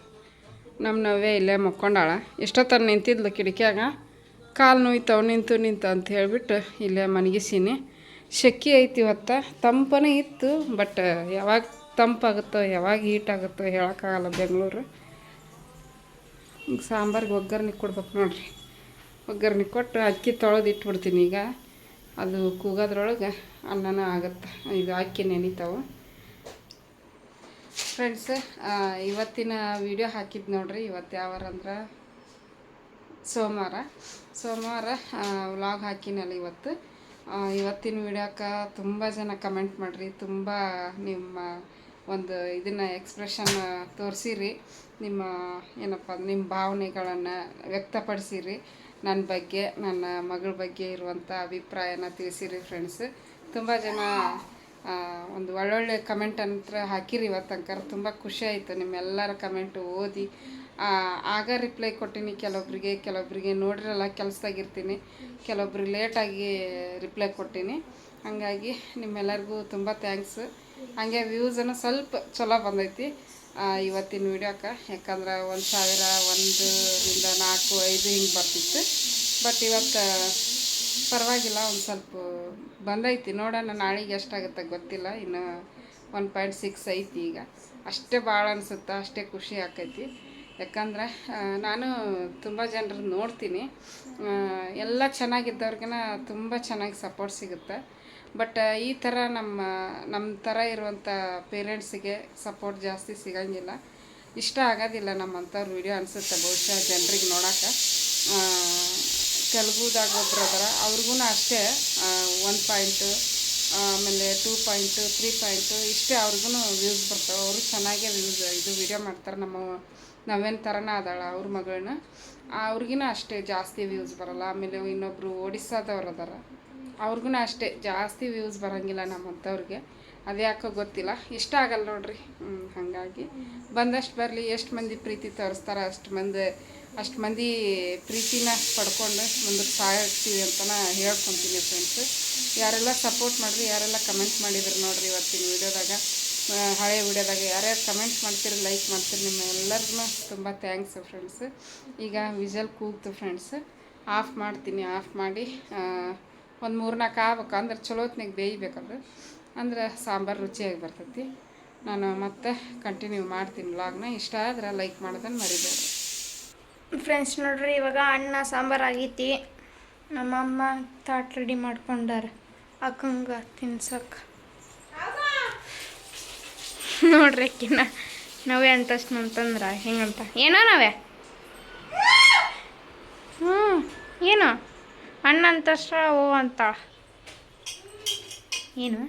[SPEAKER 1] ನಮ್ಮ ನವ್ಯ ಇಲ್ಲೇ ಮಕ್ಕೊಂಡಾಳ. ಎಷ್ಟೊತ್ತನ ನಿಂತಿದ್ಲು ಕಿಟಕಿಯಾಗ? ಕಾಲು ನೋಯ್ತಾವೆ, ನಿಂತು ನಿಂತು ಅಂತ ಹೇಳಿಬಿಟ್ಟು ಇಲ್ಲೇ ಮನಗಿಸೀನಿ ಶೆಕೆ ಐತಿ ಇವತ್ತು. ತಂಪನೇ ಇತ್ತು ಬಟ್ ಯಾವಾಗ ತಂಪಾಗುತ್ತೋ ಯಾವಾಗ ಹೀಟ್ ಆಗುತ್ತೋ ಹೇಳೋಕ್ಕಾಗಲ್ಲ ಬೆಂಗಳೂರು. ಸಾಂಬಾರಿಗೆ ಒಗ್ಗರಣೆ ಕೊಡ್ಬೇಕು ನೋಡಿರಿ. ಒಗ್ಗರಣೆ ಕೊಟ್ಟು ಅಕ್ಕಿ ತೊಳೆದು ಇಟ್ಬಿಡ್ತೀನಿ ಈಗ. ಅದು ಕೂಗೋದ್ರೊಳಗೆ ಅನ್ನನ ಆಗುತ್ತೆ. ಇದು ಅಕ್ಕಿ ನೆನೀತಾವೆ. ಫ್ರೆಂಡ್ಸ್ ಇವತ್ತಿನ ವಿಡಿಯೋ ಹಾಕಿದ್ದು ನೋಡ್ರಿ. ಇವತ್ತು ಯಾವಾರ ಅಂದ್ರೆ ಸೋಮವಾರ. ಸೋಮವಾರ ವ್ಲಾಗ್ ಹಾಕಿನಲ್ಲ ಇವತ್ತು. ಇವತ್ತಿನ ವಿಡಿಯೋಕ್ಕೆ ತುಂಬ ಜನ ಕಮೆಂಟ್ ಮಾಡಿರಿ. ತುಂಬ ನಿಮ್ಮ ಒಂದು ಇದನ್ನು ಎಕ್ಸ್ಪ್ರೆಷನ್ ತೋರಿಸಿರಿ. ನಿಮ್ಮ, ಏನಪ್ಪ ನಿಮ್ಮ ಭಾವನೆಗಳನ್ನು ವ್ಯಕ್ತಪಡಿಸಿರಿ. ನನ್ನ ಬಗ್ಗೆ, ನನ್ನ ಮಗಳ ಬಗ್ಗೆ ಇರುವಂಥ ಅಭಿಪ್ರಾಯನ ತಿಳಿಸಿರಿ ಫ್ರೆಂಡ್ಸ್ ತುಂಬ ಜನ ಒಂದು ಒಳ್ಳೊಳ್ಳೆ ಕಮೆಂಟ್ ಅಂತ ಹಾಕಿರಿ ಇವತ್ತು ತನಕ ತುಂಬ ಖುಷಿ ಆಯಿತು ನಿಮ್ಮೆಲ್ಲರ ಕಮೆಂಟು ಓದಿ. ಆಗ ರಿಪ್ಲೈ ಕೊಟ್ಟಿನಿ ಕೆಲವೊಬ್ಬರಿಗೆ ಕೆಲವೊಬ್ಬರಿಗೆ ನೋಡಿರಲ್ಲ, ಕೆಲಸದಾಗಿರ್ತೀನಿ. ಕೆಲವೊಬ್ರಿಗೆ ಲೇಟಾಗಿ ರಿಪ್ಲೈ ಕೊಟ್ಟೀನಿ. ಹಾಗಾಗಿ ನಿಮ್ಮೆಲ್ಲರಿಗೂ ತುಂಬ ಥ್ಯಾಂಕ್ಸ್ ಹಾಗೆ ವ್ಯೂಸನ್ನು ಸ್ವಲ್ಪ ಚಲೋ ಬಂದೈತಿ. ಇವತ್ತಿನ ವೀಡಿಯೋಕ್ಕೆ ಯಾಕಂದ್ರೆ ಒಂದು ಸಾವಿರ, ಒಂದರಿಂದ ನಾಲ್ಕು, ಐದು ಹಿಂಗೆ ಬರ್ತಿತ್ತು. ಬಟ್ ಇವತ್ತು ಪರವಾಗಿಲ್ಲ, ಒಂದು ಸ್ವಲ್ಪ ಬಂದೈತಿ. ನೋಡೋಣ ನಾಳೆಗೆ ಎಷ್ಟಾಗುತ್ತೆ ಗೊತ್ತಿಲ್ಲ. ಇನ್ನು ಒನ್ ಪಾಯಿಂಟ್ ಸಿಕ್ಸ್ ಐತಿ ಈಗ. ಅಷ್ಟೇ ಭಾಳ ಅನಿಸುತ್ತೆ, ಅಷ್ಟೇ ಖುಷಿ ಆಕೈತಿ. ಯಾಕಂದ್ರೆ ನಾನು ತುಂಬ ಜನರು ನೋಡ್ತೀನಿ. ಎಲ್ಲ ಚೆನ್ನಾಗಿದ್ದವ್ರಿಗಿನ ತುಂಬ ಚೆನ್ನಾಗಿ ಸಪೋರ್ಟ್ ಸಿಗುತ್ತೆ. ಬಟ್ ಈ ಥರ ನಮ್ಮ ನಮ್ಮ ಥರ ಇರುವಂಥ ಪೇರೆಂಟ್ಸಿಗೆ ಸಪೋರ್ಟ್ ಜಾಸ್ತಿ ಸಿಗಂಗಿಲ್ಲ. ಇಷ್ಟ ಆಗೋದಿಲ್ಲ ನಮ್ಮಂಥವ್ರು ವಿಡಿಯೋ ಅನಿಸುತ್ತೆ ಬಹುಶಃ ಜನರಿಗೆ ನೋಡೋಕೆ ತೆಲುಗುದಾಗ ಒಬ್ರು ಅದಾರ ಅವ್ರಿಗೂ ಅಷ್ಟೇ ಒನ್ ಪಾಯಿಂಟು ಆಮೇಲೆ ಟೂ ಪಾಯಿಂಟು ತ್ರೀ ಪಾಯಿಂಟು ಇಷ್ಟೇ ಅವ್ರಿಗೂ ವ್ಯೂಸ್ ಬರ್ತವೆ. ಅವರು ಚೆನ್ನಾಗೇ ವ್ಯೂಸ್ ಇದು ವಿಡಿಯೋ ಮಾಡ್ತಾರೆ. ನಮ್ಮ ನಾವೇನು ಥರನ ಅದಾಳ ಅವ್ರ ಮಗಳನ್ನ? ಅವ್ರಿಗಿನ ಅಷ್ಟೇ ಜಾಸ್ತಿ ವ್ಯೂಸ್ ಬರಲ್ಲ. ಆಮೇಲೆ ಇನ್ನೊಬ್ಬರು ಒಡಿಸ್ಸಾದವ್ರು ಅದಾರ. ಅವ್ರಿಗೂ ಅಷ್ಟೇ ಜಾಸ್ತಿ ವ್ಯೂಸ್ ಬರೋಂಗಿಲ್ಲ ನಮ್ಮಂಥವ್ರಿಗೆ. ಅದು ಯಾಕೋ ಗೊತ್ತಿಲ್ಲ. ಇಷ್ಟ ಆಗಲ್ಲ ನೋಡ್ರಿ. ಹಾಗಾಗಿ ಬಂದಷ್ಟು ಬರಲಿ. ಎಷ್ಟು ಮಂದಿ ಪ್ರೀತಿ ತೋರಿಸ್ತಾರೆ, ಅಷ್ಟು ಮಂದಿ ಅಷ್ಟು ಮಂದಿ ಪ್ರೀತಿನ ಪಡ್ಕೊಂಡು ಮುಂದಕ್ಕೆ ಸಾಯ್ತೀವಿ ಅಂತನ ಹೇಳ್ಕೊತೀನಿ ಫ್ರೆಂಡ್ಸ್ ಯಾರೆಲ್ಲ ಸಪೋರ್ಟ್ ಮಾಡಿರಿ ಯಾರೆಲ್ಲ ಕಮೆಂಟ್ ಮಾಡಿದ್ರು ನೋಡ್ರಿ ಇವತ್ತಿನ ವಿಡಿಯೋದಾಗ ಹಳೆ ವಿಡಿಯೋದಾಗ ಯಾರ್ಯಾರು ಕಮೆಂಟ್ ಮಾಡ್ತೀರಿ ಲೈಕ್ ಮಾಡ್ತೀರಿ, ನಿಮ್ಮ ಎಲ್ಲರಿಗೂ ತುಂಬ ಥ್ಯಾಂಕ್ಸ್ ಫ್ರೆಂಡ್ಸ್ ಈಗ ವಿಜಲ್ ಕೂಗ್ತು ಫ್ರೆಂಡ್ಸ್ ಆಫ್ ಮಾಡ್ತೀನಿ ಆಫ್ ಮಾಡಿ ಒಂದು ಮೂರು ನಾಲ್ಕು ಆಗ್ಬೇಕು. ಅಂದ್ರೆ ಚಲೋ ಹೊತ್ನಾಗ ಬೇಯ್ಬೇಕದು. ಅಂದ್ರೆ ಸಾಂಬಾರು ರುಚಿಯಾಗಿ ಬರ್ತೈತಿ. ನಾನು ಮತ್ತೆ ಕಂಟಿನ್ಯೂ ಮಾಡ್ತೀನಿ ವ್ಲಾಗ್ನ ಇಷ್ಟ ಆದ್ರೆ ಲೈಕ್ ಮಾಡೋದನ್ನು ಮರಿಬೇಡ.
[SPEAKER 3] ಫ್ರೆಂಡ್ಸ್ ನೋಡ್ರಿ, ಇವಾಗ ಅನ್ನ, ಸಾಂಬಾರು ಆಗೈತಿ. ನಮ್ಮಮ್ಮ ತಾಟ್ ರೆಡಿ ಮಾಡ್ಕೊಂಡಾರ. ಅಕ್ಕಂಗೆ ತಿನ್ಸಕ್ಕೆ ನೋಡ್ರಿ ಅಕ್ಕಿನ. ನಾವೇ ಅಂತಷ್ಟು ಅಂತಂದ್ರ ಹೆಂಗಂತ. ಏನೋ ನಾವೇ ಹ್ಞೂ ಏನು? ಅಣ್ಣ ಅಂತಷ್ಟ ಓ ಅಂತ. ಏನು?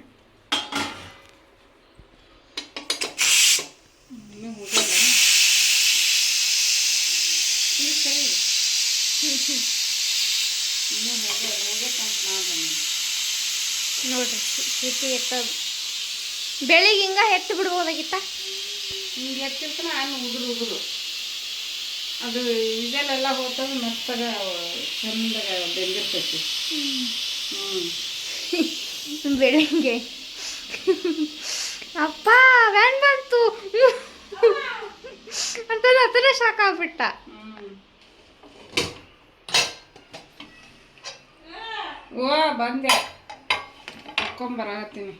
[SPEAKER 3] ನೋಡ್ರಿ ಸಿಟಿ ಎತ್ತದು. ಬೆಳಿಗ್ಗೆ ಹಿಂಗ ಎತ್ತಿ ಬಿಡ್ಬೋದಾಗಿತ್ತ?
[SPEAKER 1] ಹಿಂಗೆ ಎತ್ತಿರ್ತಾನ ನಾನು ಉಗುರು ಉಗುರು ಅದು ಇದೆಲ್ಲ ಹೋಗ್ತದೆ ಮೆತ್ತಗ ಚಂದಾಗ ಬೆಂದಿರ್ತೈತಿ. ಹ್ಞೂ
[SPEAKER 3] ಬೆಳಿಗ್ಗೆ. ಅಪ್ಪ ವ್ಯಾನ್ ಬಂತು. ಅಂತ ಅದನ್ನೇ ಶಾಕ್ ಆಗ್ಬಿಟ್ಟ.
[SPEAKER 1] ಓ ಬಂದೆ. ಹಾಕೊಂಬರತ್ತೀನಿ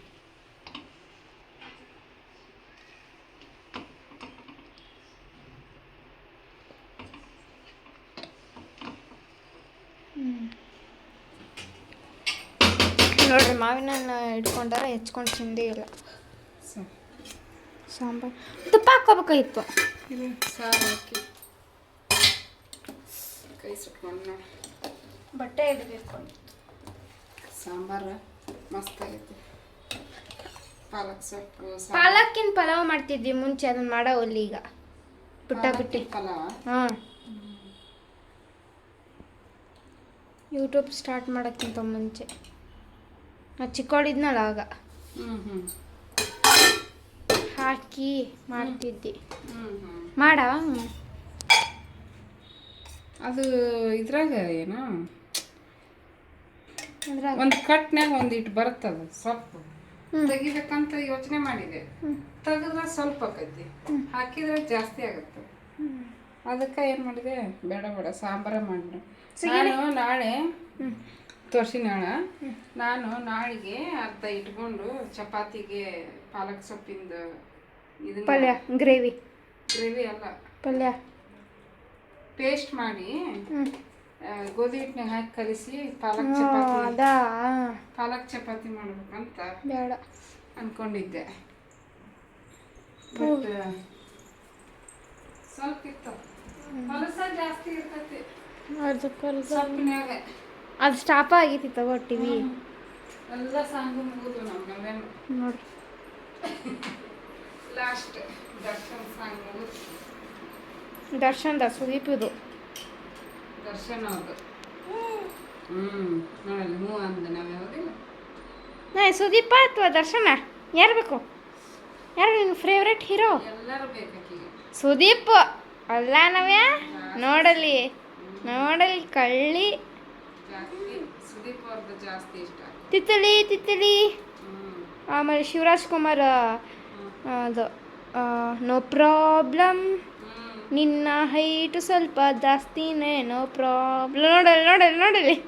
[SPEAKER 3] ನೋಡ್ರಿ ಮಾವಿನ ಹಣ್ಣು ಹಿಡ್ಕೊಂಡಾರ ಹೆಚ್ಕೊಂಡು ತಿಂದೇ ಇಲ್ಲ. ಸಾಂಬಾರ್. ತುಪ್ಪ ಹಾಕೋಬೇಕಾಗಿತ್ತು
[SPEAKER 1] ಕೈ ಸುಟ್ಕೊಂಡು
[SPEAKER 3] ಬಟ್ಟೆ ಇಡಬೇಕು
[SPEAKER 1] ಸಾಂಬಾರು ಮಸ್ತ್ ಆಗೈತಿ. ಪಾಲಕ್ ಸೊಪ್ಪು.
[SPEAKER 3] ಪಾಲಕ್ಕಿನ ಪಲಾವ್ ಮಾಡ್ತಿದ್ವಿ ಮುಂಚೆ ಅದನ್ನ ಮಾಡೋ ಒಲ್ಲಿ ಈಗ ಬಿಟ್ಟ ಬಿಟ್ಟಿ
[SPEAKER 1] ಪಲಾವ್?
[SPEAKER 3] ಹಾಂ ಯೂಟ್ಯೂಬ್ ಸ್ಟಾರ್ಟ್ ಮಾಡೋಕ್ಕಿಂತ ಮುಂಚೆ. ನಾ ಚಿಕ್ಕವಳಿದ್ನಲ್ಲ ಆಗ. ಹಾಕಿ ಮಾಡ್ತಿದ್ದೆ. ಮಾಡ.
[SPEAKER 1] ಅದು ಇದ್ರಾಗ ಏನು? ಒಂದು ಕಟ್ನ್ಯಾಗ ಒಂದಿಟ್ಟು ಬರ್ತದ ಸೊಪ್ಪು ತೆಗಿಬೇಕಂತ ಯೋಚನೆ ಮಾಡಿದೆ. ತೆಗೆದ್ರೆ ಸ್ವಲ್ಪ ಆಕೈತಿ. ಹಾಕಿದ್ರೆ ಜಾಸ್ತಿ ಆಗುತ್ತೆ. ಅದಕ್ಕೆ ಏನು ಮಾಡಿದೆ? ಬೇಡ ಬೇಡ ಸಾಂಬಾರ ಮಾಡಿದೆ. ನಾನು ನಾಳೆ ತೋರ್ಸಿನಾಳ ನಾನು ನಾಳೆಗೆ ಅರ್ಧ ಇಟ್ಕೊಂಡು ಚಪಾತಿಗೆ ಪಾಲಕ್ ಸೊಪ್ಪಿಂದ ಇದನ್ನ
[SPEAKER 3] ಪಲ್ಯ ಗ್ರೇವಿ.
[SPEAKER 1] ಗ್ರೇವಿ ಅಲ್ಲ.
[SPEAKER 3] ಪಲ್ಯ.
[SPEAKER 1] ಪೇಸ್ಟ್ ಮಾಡಿ ಗೋಧಿ ಹಿಟ್ಟಿನಾಗ ಹಾಕಿ ಕಲಿಸಿ ಪಾಲಕ್ ಚಪಾತಿ. ಪಾಲಕ್ ಚಪಾತಿ ಮಾಡ್ಬೇಕಂತ
[SPEAKER 3] ಬೇಡ.
[SPEAKER 1] ಅನ್ಕೊಂಡಿದ್ದೆ. ಸ್ವಲ್ಪ ಇತ್ತು. ಹೊಲಸ ಜಾಸ್ತಿ ಇರ್ತೈತಿ.
[SPEAKER 3] ಅದು
[SPEAKER 1] ಸೊಪ್ಪಿನ್ಯಾಗ
[SPEAKER 3] ಅದು ಸ್ಟಾಪ್ ಆಗೈತಿ ತಗೋ ಟಿವಿ
[SPEAKER 1] ಎಲ್ಲ ಸಾಂಗು ಮುಗಿದು ನಮ್ಗೆಲ್ಲ
[SPEAKER 3] ನೋಡ್ರಿ
[SPEAKER 1] ಲಾಸ್ಟ್ ದರ್ಶನ್ ಸಾಂಗ್. ಮುಗಿದು
[SPEAKER 3] ದರ್ಶನ್ದ ಸುದೀಪಿದು.
[SPEAKER 1] ದರ್ಶನ್ ಅದು ಹ್ಞೂ ನೋಡಲ್ಲ ಹ್ಞೂ ಅಂದ ನಾವು ಯಾವುದಿಲ್ಲ.
[SPEAKER 3] ನಾ ಸುದೀಪ ಅಥವಾ ದರ್ಶನ? ಯಾರು ಬೇಕು? ಯಾರು ನಿನ್ನ ಫೇವ್ರೆಟ್ ಹೀರೋ
[SPEAKER 1] ಎಲ್ಲರೂ ಬೇಕಾಕಿಗೆ
[SPEAKER 3] ಸುದೀಪ್. ಅಲ್ಲ ನವ್ಯ? ನೋಡಲಿ ನೋಡಲಿ ಕಳ್ಳಿ. ತಿತ್ತಳಿ
[SPEAKER 1] ತಿತ್ತಳಿ.
[SPEAKER 3] ಆಮೇಲೆ ಶಿವರಾಜ್ ಕುಮಾರ್ ಅದು ನೋ ಪ್ರಾಬ್ಲಮ್. ನಿನ್ನ ಹೈಟು ಸ್ವಲ್ಪ ಜಾಸ್ತಿನೇ ನೋ ಪ್ರಾಬ್ಲಮ್. ನೋಡಲಿ ನೋಡಲಿ ನೋಡಲಿ.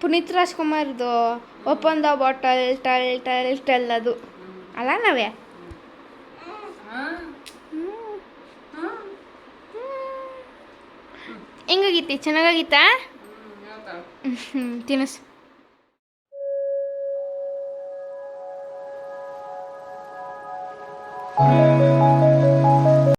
[SPEAKER 3] ಪುನೀತ್ ರಾಜ್ಕುಮಾರ್ದು ಓಪನ್ ದ ಬಾಟಲ್ ಟಲ್ ಟಲ್ ಟಲ್ ಅದು. ಅಲ್ಲ ನಾವೇ
[SPEAKER 1] ಹಾಂ ಹಾಂ
[SPEAKER 3] ಹೆಂಗಾಗಿತ್ತಿ ಚೆನ್ನಾಗಾಗಿತ್ತಾ
[SPEAKER 1] ಹ್ಞೂ ಹೇಳ್ತಾಳೆ
[SPEAKER 3] ಹ್ಞೂ ತಿನ್ನಿಸು
[SPEAKER 1] ಹ್ಞೂ